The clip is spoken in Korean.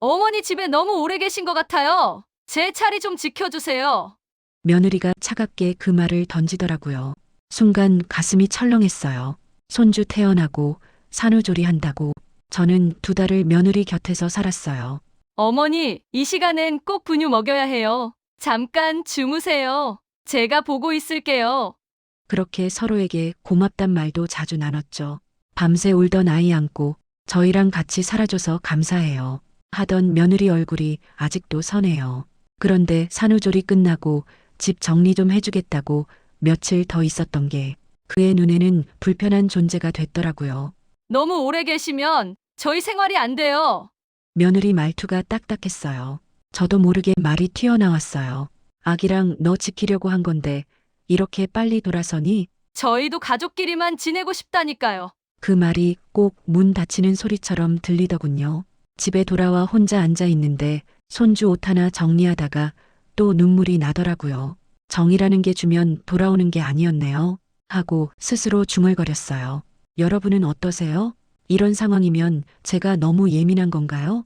어머니 집에 너무 오래 계신 것 같아요. 제 차례 좀 지켜주세요. 며느리가 차갑게 그 말을 던지더라고요. 순간 가슴이 철렁했어요. 손주 태어나고 산후조리 한다고 저는 두 달을 며느리 곁에서 살았어요. 어머니, 이 시간엔 꼭 분유 먹여야 해요. 잠깐 주무세요. 제가 보고 있을게요. 그렇게 서로에게 고맙단 말도 자주 나눴죠. 밤새 울던 아이 안고 저희랑 같이 살아줘서 감사해요. 하던 며느리 얼굴이 아직도 선해요. 그런데 산후조리 끝나고 집 정리 좀 해주겠다고 며칠 더 있었던 게 그의 눈에는 불편한 존재가 됐더라고요. 너무 오래 계시면 저희 생활이 안 돼요. 며느리 말투가 딱딱했어요. 저도 모르게 말이 튀어나왔어요. 아기랑 너 지키려고 한 건데 이렇게 빨리 돌아서니 저희도 가족끼리만 지내고 싶다니까요. 그 말이 꼭 문 닫히는 소리처럼 들리더군요. 집에 돌아와 혼자 앉아 있는데 손주 옷 하나 정리하다가 또 눈물이 나더라고요. 정이라는 게 주면 돌아오는 게 아니었네요. 하고 스스로 중얼거렸어요. 여러분은 어떠세요? 이런 상황이면 제가 너무 예민한 건가요?